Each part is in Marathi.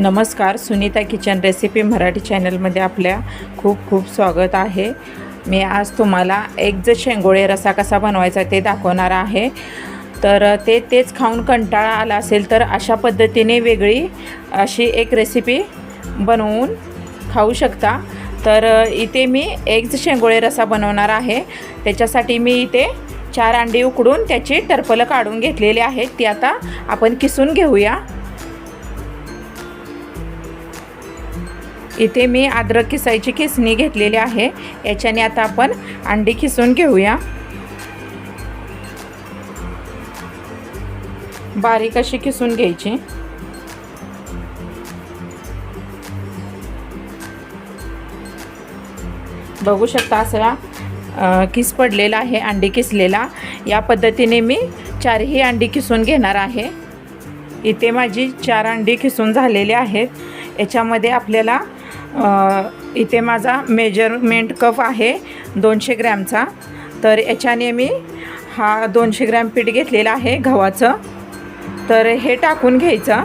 नमस्कार सुनीता किचन रेसिपी मराठी चॅनलमध्ये आपल्या खूप खूप स्वागत आहे. मी आज तुम्हाला एक ज शेंगोळे रसा कसा बनवायचा ते दाखवणार आहे. तर ते तेच खाऊन कंटाळा आला असेल तर अशा पद्धतीने वेगळी अशी एक रेसिपी बनवून खाऊ शकता. तर इथे मी एग्ज शेंगोळे रसा बनवणार आहे. त्याच्यासाठी मी इथे चार अंडी उकडून त्याची टरपलं काढून घेतलेली आहेत. ती आता आपण किसून घेऊया. इथे मी अद्रक किसायची किसणी घेतलेली आहे. याच्याने आता आपण अंडी किसून घेऊया. बारीक अशी किसून घ्यायची. बघू शकता असा किस पडलेला आहे अंडी किसलेला या पद्धतीने मी चारही अंडी किसून घेणार आहे. इथे माझी चार अंडी किसून झालेली आहेत. याच्यामध्ये आपल्याला इथे माझा मेजरमेंट कप आहे दोनशे ग्रॅमचा. तर याच्याने मी हा दोनशे ग्रॅम पीठ घेतलेला आहे गव्हाचं. तर हे टाकून घ्यायचं.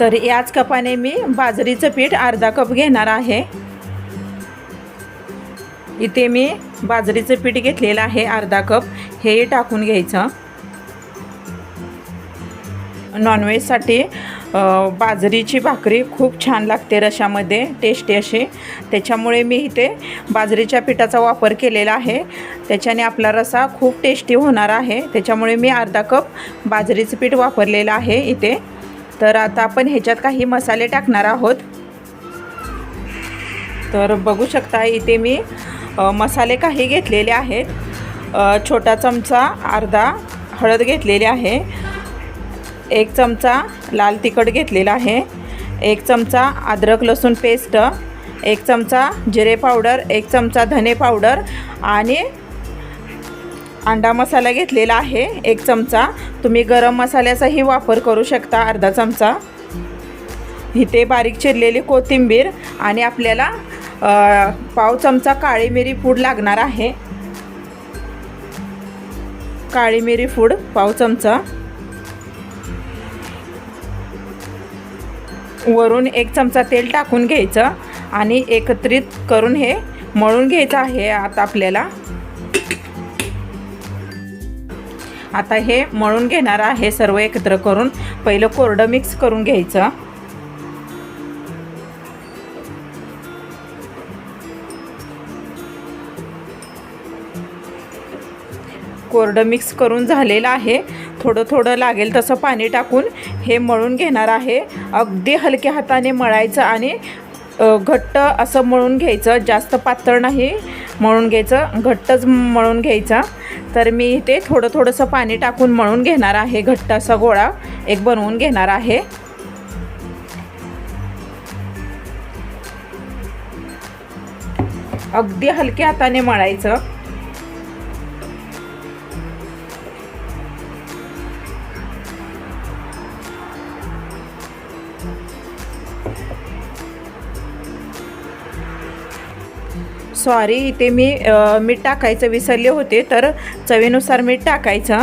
तर याच कपाने मी बाजरीचं पीठ अर्धा कप घेणार आहे. इथे मी बाजरीचं पीठ घेतलेलं आहे अर्धा कप. हे टाकून घ्यायचं. नॉनव्हेजसाठी बाजरीची भाकरी खूप छान लागते रशामध्ये टेस्टी अशी. त्याच्यामुळे मी इथे बाजरीच्या पिठाचा वापर केलेला आहे. त्याच्याने आपला रसा खूप टेस्टी होणार आहे. त्याच्यामुळे मी अर्धा कप बाजरीचं पीठ वापरलेलं आहे इथे. तर आता आपण ह्याच्यात काही मसाले टाकणार आहोत. तर बघू शकता इथे मी मसाले काही घेतलेले आहेत. छोटा चमचा अर्धा हळद घेतलेली आहे. एक चमचा लाल तिखट घेतलेला आहे. एक चमचा अद्रक लसूण पेस्ट एक चमचा जिरे पावडर एक चमचा धने पावडर आणि अंडा मसाला घेतलेला आहे. एक चमचा. तुम्ही गरम मसाल्याचाही वापर करू शकता अर्धा चमचा. इथे बारीक चिरलेली कोथिंबीर आणि आपल्याला पाव चमचा काळी मिरी पूड लागणार आहे. काळी मिरी फूड पाव चमचा. वरून एक चमचा तेल टाकून घ्यायचं आणि एकत्रित करून हे मळून घ्यायचं आहे आता आपल्याला. आता हे मळून घेणार आहे सर्व एकत्र करून. पहिलं कोरडं मिक्स करून घ्यायचं. कोरडं मिक्स करून झालेलं आहे. थोडं थोडं लागेल तसं पाणी टाकून हे मळून घेणार आहे. अगदी हलक्या हाताने मळायचं आणि घट्ट असं मळून घ्यायचं. जास्त पातळ नाही मळून घ्यायचं. घट्टच मळून घ्यायचा. तर मी इथे थोडं थोडंसं पाणी टाकून मळून घेणार आहे. घट्ट असा गोळा एक बनवून घेणार आहे. अगदी हलक्या हाताने मळायचं. सॉरी इथे मी मीठ टाकायचं विसरले होते तर चवीनुसार मीठ टाकायचं.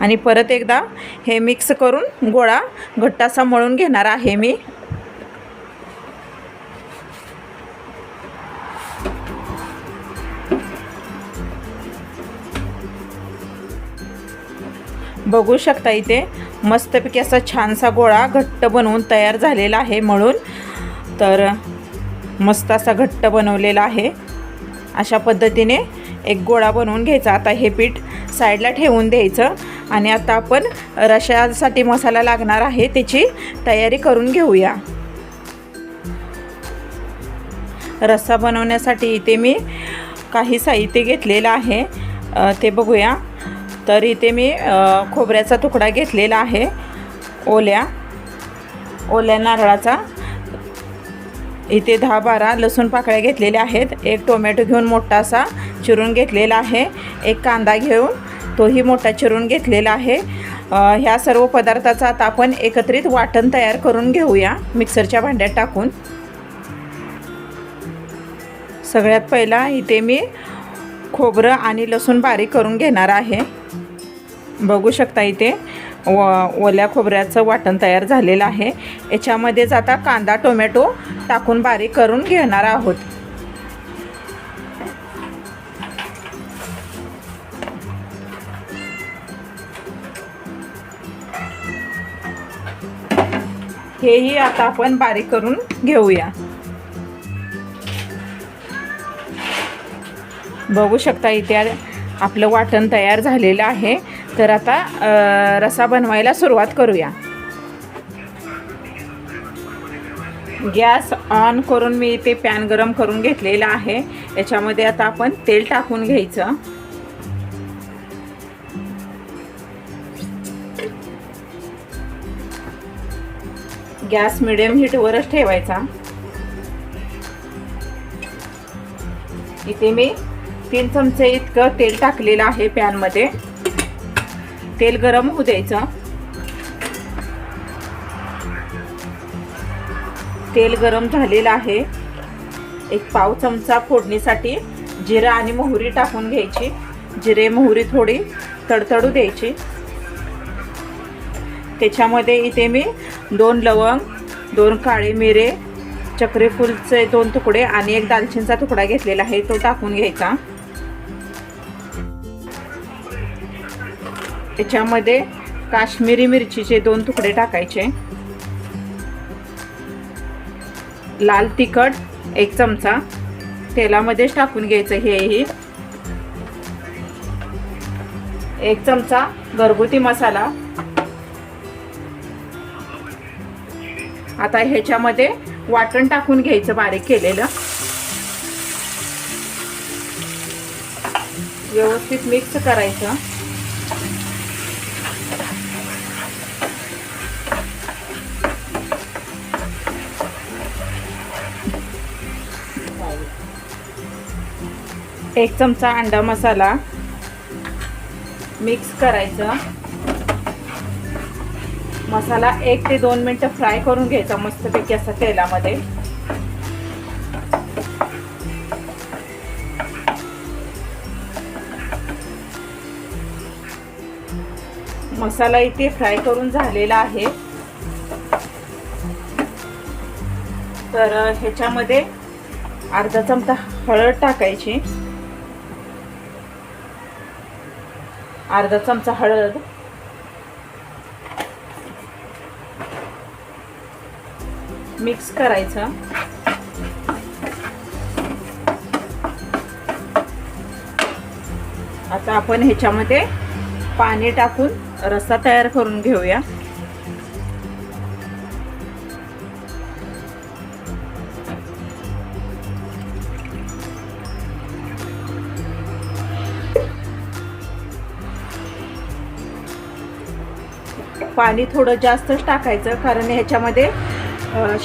आणि परत एकदा हे मिक्स करून गोळा घट्टासा मळून घेणार आहे मी. बघू शकता इथे मस्तपैकी असा छानसा गोळा घट्ट बनवून तयार झालेला आहे म्हणून तर मस्त असा घट्ट बनवलेला आहे. अशा पद्धतीने एक गोळा बनवून घ्यायचा. आता हे पीठ साईडला ठेवून द्यायचं आणि आता आपण रशासाठी मसाला लागणार आहे त्याची तयारी करून घेऊया. रस्सा बनवण्यासाठी इथे मी काही साहित्य घेतलेलं आहे. ते बघूया. तर इथे मी खोबऱ्याचा तुकडा घेतलेला आहे. ओल्या ओल्या नारळाचा. इथे दहा बारा लसूण पाकळ्या घेतलेल्या आहेत. एक टोमॅटो घेऊन मोठा असा चिरून घेतलेला आहे. एक कांदा घेऊन तोही मोठा चिरून घेतलेला आहे. ह्या सर्व पदार्थाचं आता आपण एकत्रित वाटण तयार करून घेऊया. मिक्सरच्या भांड्यात टाकून. सगळ्यात पहिला इथे मी खोबरं आणि लसूण बारीक करून घेणार आहे. बघू शकता इथे. व ओल्या खोबऱ्याचं वाटण तयार झालेलं आहे. याच्यामध्येच आता कांदा टोमॅटो टाकून बारीक करून घेणार आहोत. हेही आता आपण बारीक करून घेऊया. बघू शकता इथे आपलं वाटण तयार झालेलं आहे. तर आता रसा बनवायला सुरुवात करूया. गॅस ऑन करून मी इथे पॅन गरम करून घेतलेला आहे. याच्यामध्ये आता आपण तेल टाकून घ्यायचं. गॅस मिडियम हीटवरच ठेवायचा. इथे मी तीन चमचे इतकं तेल टाकलेलं आहे पॅनमध्ये. तेल गरम होऊ द्यायचं. तेल गरम झालेलं आहे. एक पाव चमचा फोडणीसाठी जिरा आणि मोहरी टाकून घ्यायची. जिरे मोहरी थोडी तडतडू द्यायची. त्याच्यामध्ये इथे मी दोन लवंग दोन काळे मिरे चक्रीफूलचे दोन तुकडे आणि एक दालचिनचा तुकडा घेतलेला आहे तो टाकून घ्यायचा. त्याच्यामध्ये काश्मीरी मिरचीचे दोन तुकडे टाकायचे. लाल तिखट एक चमचा. तेलामध्येच टाकून घ्यायचं हेही. एक चमचा घरगुती मसाला. आता ह्याच्यामध्ये वाटण टाकून घ्यायचं बारीक केलेलं. व्यवस्थित मिक्स करायचं. एक चमचा अंडा मसाला मिक्स करायचं. मसाला एक ते दोन मिनटं फ्राय करून घ्यायचा मस्तपैकी असा तेलामध्ये. मसाला इथे फ्राय करून झालेला आहे. तर ह्याच्यामध्ये अर्धा चमचा हळद टाकायची. अर्धा चमचा हळद. मिक्स करायचं. आता आपण ह्याच्यामध्ये पाणी टाकून रस्सा तयार करून घेऊया. पाणी थोडं जास्तच टाकायचं कारण ह्याच्यामध्ये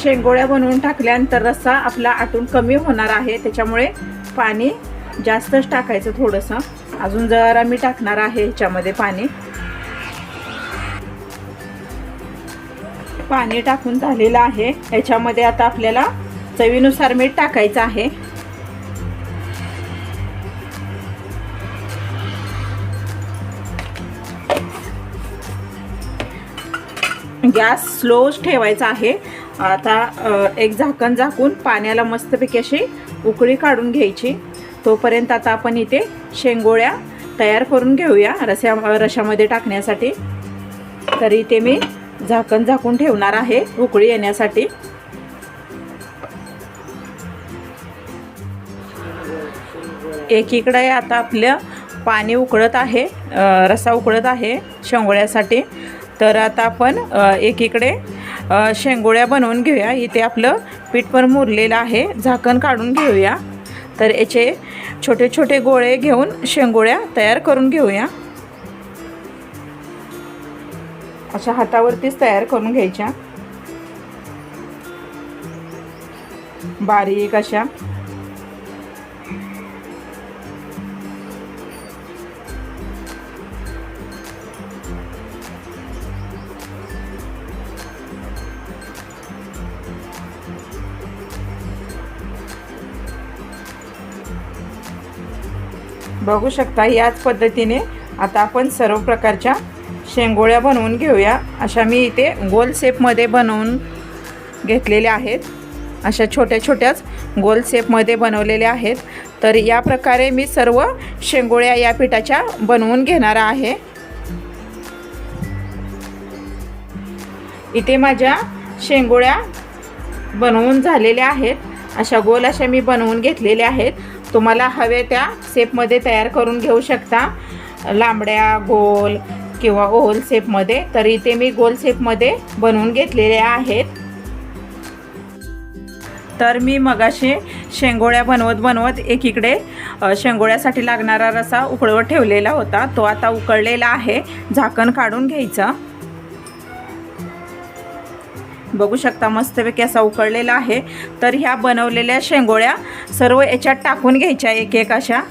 शेंगोळ्या बनवून टाकल्यानंतर रस्सा आपला आटून कमी होणार आहे. त्याच्यामुळे पाणी जास्तच टाकायचं थोडंसं. अजून जरा मी टाकणार आहे ह्याच्यामध्ये पाणी. पाणी टाकून झालेलं आहे. ह्याच्यामध्ये आता आपल्याला चवीनुसार मीठ टाकायचं आहे. गॅस स्लोच ठेवायचा आहे. आता एक झाकण झाकून पाण्याला मस्तपैकी अशी उकळी काढून घ्यायची. तोपर्यंत आता आपण इथे शेंगोळ्या तयार करून घेऊया रस्या रशामध्ये टाकण्यासाठी. तर इथे मी झाकण झाकून ठेवणार आहे उकळी येण्यासाठी. एकीकडे आता आपलं पाणी उकळत आहे रसा रस्सा उकळत आहे शेंगोळ्यासाठी. तर आता आपण एकीकडे शेंगोळ्या बनवून घेऊया. इथे आपलं पीठ पण मुरलेलं आहे. झाकण काढून घेऊया. तर याचे छोटे छोटे गोळे घेऊन शेंगोळ्या तयार करून घेऊया. अशा हातावरतीच तयार करून घ्यायच्या. बारीक अशा बघू शकता याच पद्धतीने आता आपण सर्व प्रकारच्या शेंगोळ्या बनवून घेऊया. अशा मी इथे गोल शेपमध्ये बनवून घेतलेल्या आहेत. अशा छोट्या छोट्याच गोल शेपमध्ये बनवलेल्या आहेत. तर या प्रकारे मी सर्व शेंगोळ्या या पिठाच्या बनवून घेणार आहे. इथे माझ्या शेंगोळ्या बनवून झालेल्या आहेत. अशा गोल अशा मी बनवून घेतलेल्या आहेत. तुम्हाला हवे त्या सेपमध्ये तयार करून घेऊ शकता. लांबड्या गोल किंवा ओल सेपमध्ये तर इथे मी गोल शेपमध्ये बनवून घेतलेल्या आहेत. तर मी मगाशी शेंगोळ्या बनवत बनवत एकीकडे शेंगोळ्यासाठी लागणारा रसा उकळवत ठेवलेला होता. तो आता उकळलेला आहे. झाकण काढून घ्यायचं. बघू शकता मस्तपैकी असा उकळलेला आहे. तर ह्या बनवलेल्या शेंगोळ्या सर्व याच्यात टाकून घ्यायच्या एक एक अशा.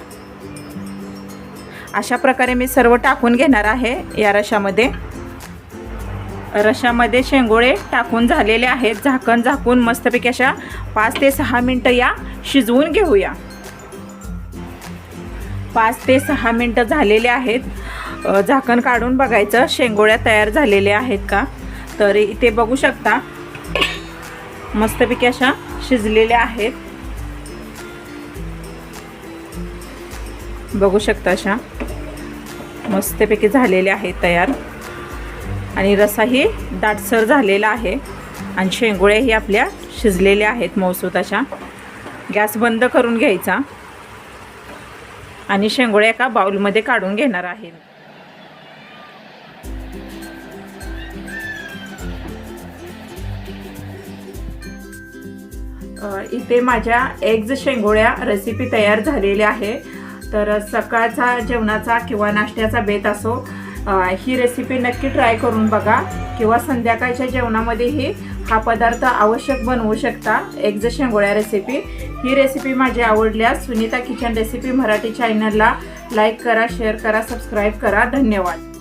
अशा प्रकारे मी सर्व टाकून घेणार आहे या रशामध्ये. रशामध्ये शेंगोळे टाकून झालेले आहेत. झाकण झाकून मस्तपैकी अशा पाच ते सहा मिनटं या शिजवून घेऊया. पाच ते सहा मिनटं झालेले आहेत. झाकण काढून बघायचं. शेंगोळ्या तयार झालेल्या आहेत का? तर इथे बघू शकता मस्तपैकी अशा शिजलेल्या आहेत. बघू शकता अशा मस्तपैकी झालेल्या आहेत तयार. आणि रसाही दाटसर झालेला आहे आणि शेंगोळ्याही आपल्या शिजलेल्या आहेत मौसूत अशा. गॅस बंद करून घ्यायचा. आणि शेंगोळ्या एका बाउलमध्ये काढून घेणार आहे. इथे माझ्या एग्ज शेंगोळ्या रेसिपी तयार झालेल्या आहे. तर सकाळचा जेवणाचा किंवा नाश्त्याचा बेत असो ही रेसिपी नक्की ट्राय करून बघा. किंवा संध्याकाळच्या जेवणामध्येही हा पदार्थ आवश्यक बनवू शकता एग्ज शेंगोळ्या रेसिपी ही रेसिपी माझी आवडल्यास सुनीता किचन रेसिपी मराठी चॅनलला लाईक करा शेअर करा सबस्क्राईब करा. धन्यवाद.